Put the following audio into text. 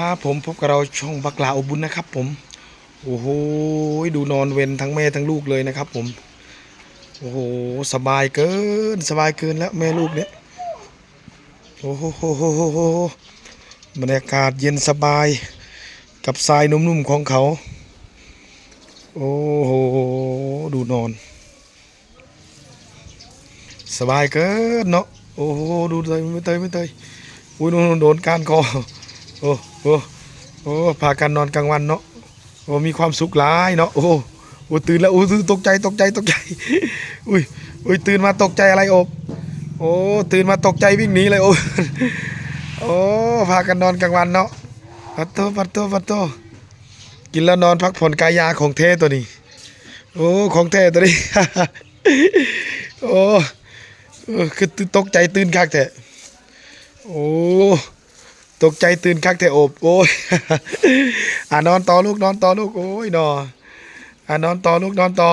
ครับผมพบกับเราช่องบักลาอบุญนะครับ ผม โอ้โหดูนอนเวนทั้งแม่ทั้งลูกเลยนะครับ ผม โอ้โหสบายเกินสบายเกินแล้วแม่ลูกเนี่ยโอ้โหบรรยากาศเย็นสบาย กับทรายนุ่มๆของเขา โอ้โหดูนอน สบายเกินเนาะโอ้โหดูเตยไม่เตยไม่เตยอุ้ยโดนโดนการคอ โอ้โอ้โอ้พากันนอนกลางวันเนาะโอ้มีความสุขหลายเนาะโอ้โอ้ตื่นแล้วโอ้ตกใจตกใจตกใจอุ้ยอุ้ยตื่นมาตกใจอะไรโอบโอ้ตื่นมาตกใจวิ่งหนีเลยโอ้โอ้พากันนอนกลางวันเนาะปัดโตปัดโตปัดโตกินแล้วนอนพักผ่อนกายยาของเทตัวนี้ โอ้ของแท้ตัวนี้โอ้เออคือตกใจตื่นคักแท้โอ้ ตกใจตื่นคักแท้โอบโอ้ยอ่านอนต่อลูกนอนต่อลูกโอ้ยนออ่านอนต่อลูกนอนต่อ